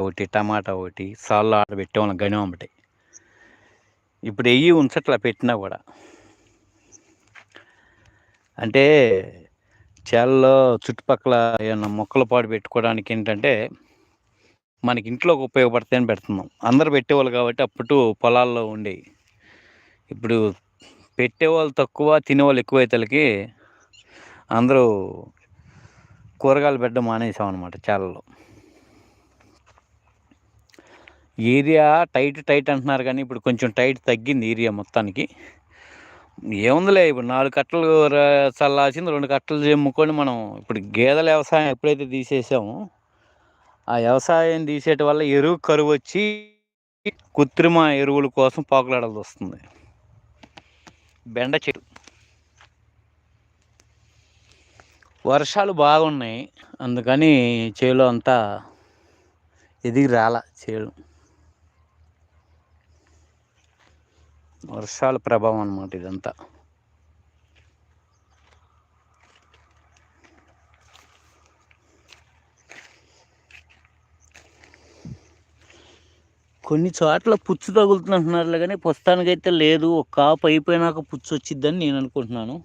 ఒకటి టమాటా ఒకటి సాల్లో ఆడ పెట్టేవాళ్ళం గని ఒకటి. ఇప్పుడు వెయ్యి ఉంచట్లా పెట్టినా కూడా. అంటే చేలలో చుట్టుపక్కల ఏమైనా మొక్కలు పాడు పెట్టుకోవడానికి ఏంటంటే మనకి ఇంట్లోకి ఉపయోగపడతాయని పెడుతున్నాం. అందరు పెట్టేవాళ్ళు కాబట్టి అప్పుడు పొలాల్లో ఉండేవి ఇప్పుడు పెట్టేవాళ్ళు తక్కువ తినేవాళ్ళు ఎక్కువైతేలకి అందరూ కూరగాయలు పెట్టడం మానేసాం అనమాట ఏరియా టైట్ టైట్ అంటున్నారు కానీ ఇప్పుడు కొంచెం టైట్ తగ్గింది ఏరియా మొత్తానికి. ఏముందిలే ఇప్పుడు నాలుగు కట్టలు చల్లాల్సింది రెండు కట్టలు చెమ్ముకొని మనం ఇప్పుడు గేదెల వ్యవసాయం ఎప్పుడైతే తీసేసామో ఆ వ్యవసాయం తీసేట వల్ల ఎరువు కరువు వచ్చి కృత్రిమ ఎరువుల కోసం పాకులాడాల్సి వస్తుంది. బెండ చెట్టు. వర్షాలు బాగున్నాయి అందుకని చేలో అంతా ఎదిగి రాల చేలు. వర్షాల ప్రభావం అనమాట ఇదంతా. కొన్ని చోట్ల పుచ్చు తగులుతుంటున్నారు కానీ ప్రస్తుతానికైతే లేదు. ఒక కాపు అయిపోయినాక పుచ్చు వచ్చిద్దని నేను అనుకుంటున్నాను.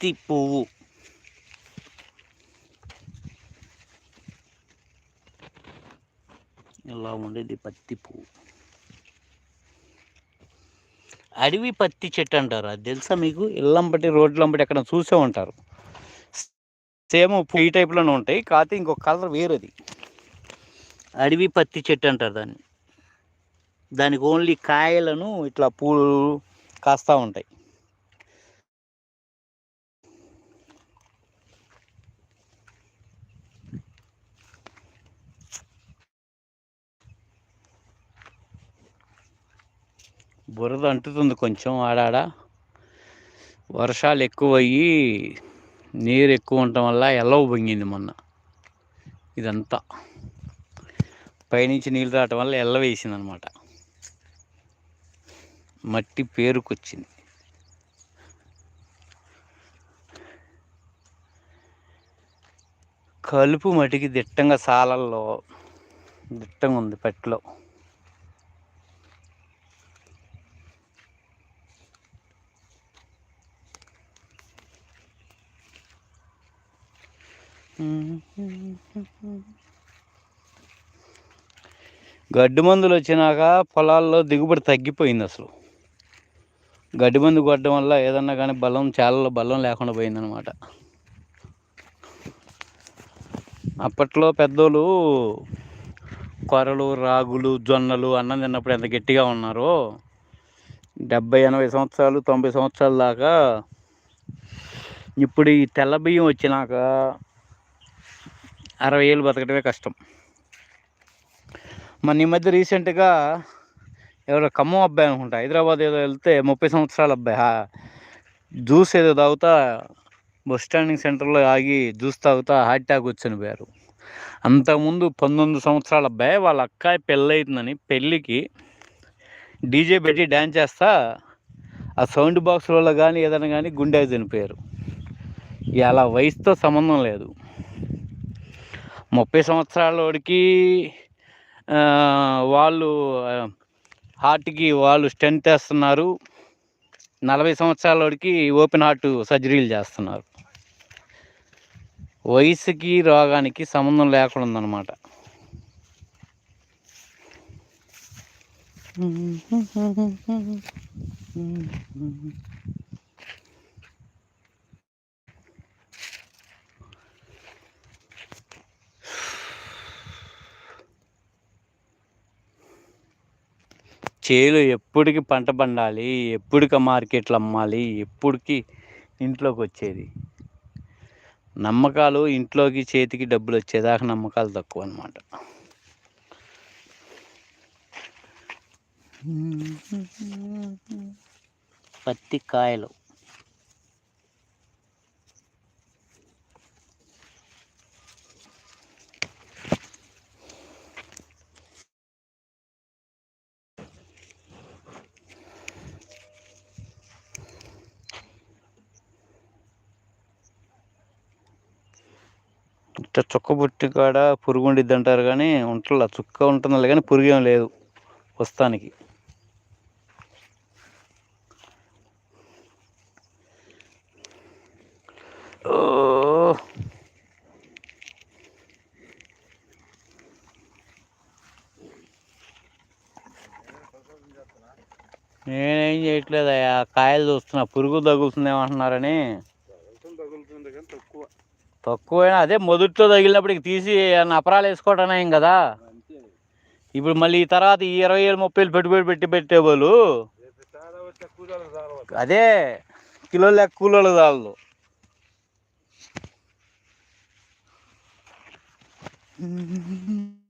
పత్తి పువ్వు. ఇలా ఉండేది పత్తి పువ్వు? అడవి పత్తి చెట్టు అంటారు. అది తెలుసా మీకు? ఇల్లంబటి రోడ్లంబటి ఎక్కడ చూసే ఉంటారు సేమ్ ఈ టైప్లోనే ఉంటాయి కాకపోతే ఇంకొక కలర్ వేరేది. అడవి పత్తి చెట్టు అంటారు దాన్ని. దానికి ఓన్లీ కాయలను ఇట్లా పూలు కాస్తూ ఉంటాయి. బురద అంటుతుంది కొంచెం ఆడాడ. వర్షాలు ఎక్కువయ్యి నీరు ఎక్కువ ఉండటం వల్ల ఎల్లవ పొంగింది మొన్న. ఇదంతా. పైనుంచి నీళ్ళు రావటం వల్ల ఎల్ల వేసింది అనమాట మట్టి పేరుకొచ్చింది. కలుపు మటికి దిట్టంగా సాలల్లో దిట్టంగా ఉంది పట్టిలో. గడ్డి మందులు వచ్చినాక పొలాల్లో దిగుబడి తగ్గిపోయింది అసలు. గడ్డి మందు కొట్టడం వల్ల ఏదన్నా కానీ బలం చాలా బలం లేకుండా పోయిందనమాట అప్పట్లో పెద్దోళ్ళు కొరలు రాగులు జొన్నలు అన్నం తిన్నప్పుడు ఎంత గట్టిగా ఉన్నారో డెబ్బై ఎనభై సంవత్సరాలు తొంభై సంవత్సరాల దాకా ఇప్పుడు ఈ తెల్ల బియ్యం వచ్చినాక అరవై ఏళ్ళు బతకడమే కష్టం. మన ఈ మధ్య రీసెంట్గా ఎవరో ఖమ్మం అబ్బాయి అనుకుంటా హైదరాబాద్ ఏదో వెళ్తే ముప్పై సంవత్సరాల అబ్బాయి జ్యూస్ ఏదో తాగుతా బస్ స్టాండింగ్ సెంటర్లో ఆగి జ్యూస్ తాగుతా హార్ట్ అటాక్ వచ్చి పోయారు అంతకుముందు పంతొమ్మిది సంవత్సరాల అబ్బాయి వాళ్ళ అక్కాయి పెళ్ళి అవుతుందని పెళ్ళికి డీజే పెట్టి డ్యాన్స్ చేస్తా ఆ సౌండ్ బాక్స్లో కానీ ఏదైనా కానీ గుండె చనిపోయారు ఇలా వయసుతో సంబంధం లేదు. ముప్పై సంవత్సరాలకి వాళ్ళు హార్ట్కి వాళ్ళు స్టెంట్ వేస్తున్నారు. నలభై సంవత్సరాలకి ఓపెన్ హార్ట్ సర్జరీలు చేస్తున్నారు. వయసుకి రోగానికి సంబంధం లేకుండా ఉందన్నమాట చేలు ఎప్పటికి పంట పండాలి ఎప్పటికి మార్కెట్లు అమ్మాలి ఎప్పటికి ఇంట్లోకి వచ్చేది. నమ్మకాలు ఇంట్లోకి చేతికి డబ్బులు వచ్చేదాకా నమ్మకాలు తక్కువ అనమాట పత్తి కాయలు. చుక్క పుట్టి కాడ పురుగు ఉండిద్ది అంటారు కానీ ఉంటుందా చుక్క ఉంటుంది కానీ పురుగు ఏం లేదు వస్తానికి. నేనేం చేయట్లేదయ్యా కాయలు చూస్తున్నా పురుగు తగులుతుందేమంటున్నారని. తక్కువైనా అదే మొదట్లో తగిలినప్పుడు ఇక తీసి ఏమన్నా అపరాలు వేసుకోవటం కదా? ఇప్పుడు మళ్ళీ ఈ తర్వాత ఈ ఇరవై వేలు ముప్పై వేలు పెట్టుబడి పెట్టి పెట్టే వాళ్ళు రేపు చాలా వచ్చే కూలీలకు చాలా అదే కిలో లెక్క కూలోళ్ళు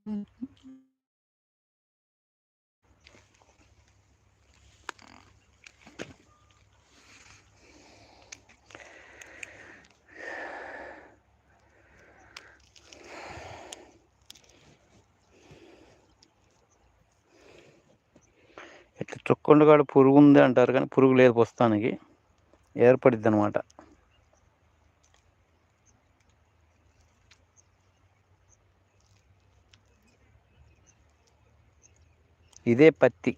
చుక్కండు కాడ పురుగు ఉంది అంటారు కానీ పురుగు లేదు ప్రస్తుతానికి. ఏర్పడిద్ది అనమాట ఇదే పత్తి.